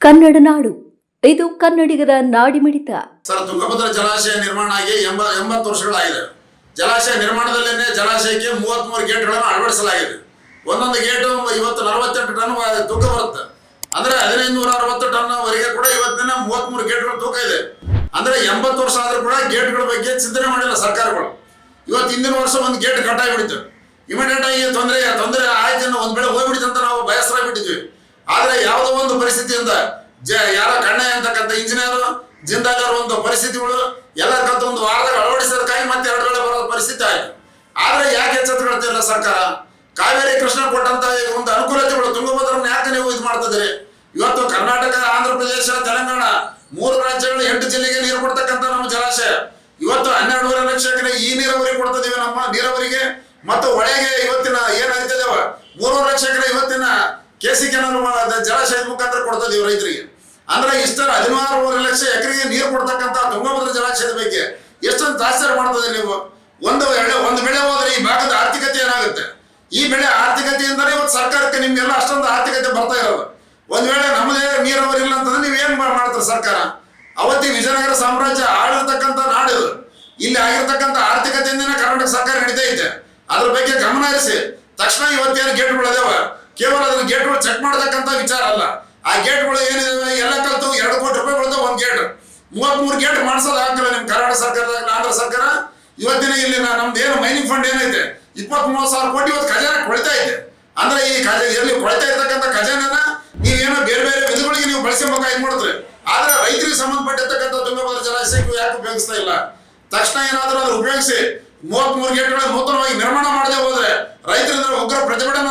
ಕನ್ನಡ ನಾಡು. ಇದು ಕನ್ನಡಿಗರ ನಾಡಿಮಿಡಿತ. ಸರ್, ತುಂಗಭದ್ರ ಜಲಾಶಯ ನಿರ್ಮಾಣ ಆಗಿ ಎಂಬ, ಎಂಬತ್ತು ವರ್ಷಗಳಾಗಿದೆ. ಜಲಾಶಯ ನಿರ್ಮಾಣದಲ್ಲೇನೆ ಜಲಾಶಯಕ್ಕೆ ಮೂವತ್ಮೂರು ಗೇಟ್ಗಳನ್ನು ಅಳವಡಿಸಲಾಗಿದೆ. ಒಂದೊಂದು ಗೇಟ್ ಇವತ್ತು ನಲವತ್ತೆಂಟು ಟನ್ ತೂಕ ಬರುತ್ತೆ. ಅಂದ್ರೆ ಹದಿನೈದು ನೂರ ಅರವತ್ತು ಟನ್ ವರೆಗೆ ಕೂಡ ಇವತ್ತಿನ ಮೂವತ್ಮೂರು ಗೇಟ್ಗಳ ತೂಕ ಇದೆ. ಅಂದ್ರೆ ಎಂಬತ್ತು ವರ್ಷ ಆದ್ರೂ ಕೂಡ ಗೇಟ್ಗಳ ಬಗ್ಗೆ ಚಿಂತನೆ ಮಾಡಿಲ್ಲ ಸರ್ಕಾರಗಳು. ಇವತ್ತು ಹಿಂದಿನ ವರ್ಷ ಒಂದು ಗೇಟ್ ಕಟ್ಟಾಗ್ಬಿಟ್ಟಿತ್ತು ಇಮಿಡಿಯೇಟ್ ಆಗಿ ತೊಂದರೆ ತೊಂದರೆ ಆಯ್ತು ಅನ್ನೋ ಒಂದ್ ಬೆಳೆ ಹೋಗ್ಬಿಡಿತು ಅಂತ ನಾವು ಬೇಸರ ಬಿಟ್ಟಿದ್ವಿ ಆದ್ರೆ ಯಾವುದೋ ಒಂದು ಪರಿಸ್ಥಿತಿಯಿಂದ ಜ ಯಾರ ಕಣ್ಣ ಅಂತಕ್ಕಂಥ ಇಂಜಿನಿಯರ್ ಜಿಂದಾಗರ್ ಒಂದು ಪರಿಸ್ಥಿತಿಗಳು ಎಲ್ಲರ ಕತ್ತ ಒಂದು ವಾರದಾಗ ಅಳವಡಿಸೋದಕ್ಕಾಗಿ ಮತ್ತೆ ಎರಡು ವೇಳೆ ಬರೋ ಪರಿಸ್ಥಿತಿ ಆಯ್ತು. ಆದ್ರೆ ಯಾಕೆ ಎಚ್ಚೆತ್ತುಕೊಳ್ತಿಲ್ಲ ಸರ್ಕಾರ? ಕಾವೇರಿ ಕೃಷ್ಣ ಕೊಟ್ಟಂತ ಒಂದು ಅನುಕೂಲತೆಗಳು ತುಂಗಭದ್ರನ್ನ ಯಾಕೆ ನೀವು ಇದು ಮಾಡ್ತಿದ್ರಿ ಇವತ್ತು ಕರ್ನಾಟಕ, ಆಂಧ್ರ ಪ್ರದೇಶ, ತೆಲಂಗಾಣ ಮೂರು ರಾಜ್ಯಗಳು ಎಂಟು ಜಿಲ್ಲೆಗೆ ನೀರು ಕೊಡ್ತಕ್ಕಂಥ ನಮ್ಮ ಜಲಾಶಯ. ಇವತ್ತು ಹನ್ನೆರಡೂವರೆ ಲಕ್ಷ ಎಕರೆ ಈ ನೀರಾವರಿ ಕೊಡ್ತಿದೀವಿ ನಮ್ಮ ನೀರಾವರಿಗೆ. ಮತ್ತು ಒಳಗೆ ಇವತ್ತಿನ ಏನ್ ಮೂರು ಲಕ್ಷಕ್ಕೆ ಇವತ್ತಿನ ಕೆಸಿ ಕೆನಾಲ್ ಜಲಾಶಯದ ಮುಖಾಂತರ ಕೊಡ್ತಿದೀವಿ ರೈತರಿಗೆ. ಅಂದ್ರೆ ಇಷ್ಟರ ಹದಿನಾರೂವರೆ ಲಕ್ಷ ಎಕರೆಗೆ ನೀರು ಕೊಡ್ತಕ್ಕಂಥ ತುಂಗಭದ್ರ ಜಲಾಶಯದ ಬಗ್ಗೆ ಎಷ್ಟೊಂದು ತಾತ್ಸಾರ ಮಾಡ್ತದೆ ನೀವು? ಒಂದು ಬೆಳೆ ಒಂದು ಬೆಳೆ ಹೋದ್ರೆ ಈ ಭಾಗದ ಆರ್ಥಿಕತೆ ಏನಾಗುತ್ತೆ? ಈ ಬೆಳೆ ಆರ್ಥಿಕತೆಯಿಂದಲೇ ಇವತ್ತು ಸರ್ಕಾರಕ್ಕೆ ನಿಮ್ಗೆಲ್ಲ ಅಷ್ಟೊಂದು ಆರ್ಥಿಕತೆ ಬರ್ತಾ ಇರೋದು. ಒಂದ್ ವೇಳೆ ನಮ್ಮದೇ ನೀರಾವರಿ ಇಲ್ಲ ಅಂತಂದ್ರೆ ನೀವ್ ಏನ್ ಮಾಡ್ತಾರೆ ಸರ್ಕಾರ? ಅವತ್ತಿ ವಿಜಯನಗರ ಸಾಮ್ರಾಜ್ಯ ಆಳಿರ್ತಕ್ಕಂಥ ನಾಡು ಇಲ್ಲಿ ಆಗಿರ್ತಕ್ಕಂಥ ಆರ್ಥಿಕತೆಯಿಂದನೇ ಕರ್ನಾಟಕ ಸರ್ಕಾರ ನಡೀತಾ ಇದೆ ಅದ್ರ ಬಗ್ಗೆ ಗಮನ ಹರಿಸಿ. ತಕ್ಷಣ ಇವತ್ತೇನು ಗೇಟ್ ಅದಾವ? ಕೇವಲ ಅದನ್ನ ಗೇಟ್ಗಳು ಚೆಕ್ ಮಾಡತಕ್ಕಂತ ವಿಚಾರ ಅಲ್ಲ. ಆ ಗೇಟ್ಗಳು ಏನಿದೆ ಎಲ್ಲ ಕಲ್ತು ಎರಡು ಕೋಟಿ ರೂಪಾಯಿ ಬೀಳ್ತಾವ ಒಂದ್ ಗೇಟ್ ಮೂವತ್ಮೂರು ಗೇಟ್ ಮಾಡಿಸೋದು ಆಗ್ತಿಲ್ಲ ನಿಮ್ ಕರ್ನಾಟಕ ಸರ್ಕಾರದಾಗ, ಆಂಧ್ರ ಸರ್ಕಾರ. ಇವತ್ತಿನ ಇಲ್ಲಿ ನಮ್ದು ಏನು ಮೈನಿಂಗ್ ಫಂಡ್ ಏನೈತೆ? ಇಪ್ಪತ್ತ್ ಮೂವತ್ತು ಸಾವಿರ ಕೋಟಿ ಇವತ್ತು ಖಜಾನೆ ಕೊಳಿತಾ ಇದೆ. ಅಂದ್ರೆ ಈ ಖಜ ಎಲ್ಲಿ ಕೊಳಿತಾ ಇರ್ತಕ್ಕಂಥ ಖಜಾನೆನ ನೀವೇನೋ ಬೇರೆ ಬೇರೆ ವಿಧಗಳಿಗೆ ನೀವು ಬಳಸಬೇಕಾಗಿ ಮಾಡಿದ್ರೆ. ಆದ್ರೆ ರೈತರಿಗೆ ಸಂಬಂಧಪಟ್ಟಿರ್ತಕ್ಕಂಥ ತುಂಗಭದ್ರಾ ಜಲಾಶಯಕ್ಕೂ ಯಾಕೆ ಉಪಯೋಗಿಸ್ತಾ ಇಲ್ಲ? ತಕ್ಷಣ ಏನಾದರೂ ಅದ್ರ ಉಪಯೋಗಿಸಿ ಮೂವತ್ತ್ ಮೂರು ಗೇಟ್ಗಳ ನೂತನವಾಗಿ ನಿರ್ಮಾಣ ಮಾಡದೆ ಹೋದ್ರೆ ರೈತರಿಂದ ಉಗ್ರ ಪ್ರತಿಭಟನೆ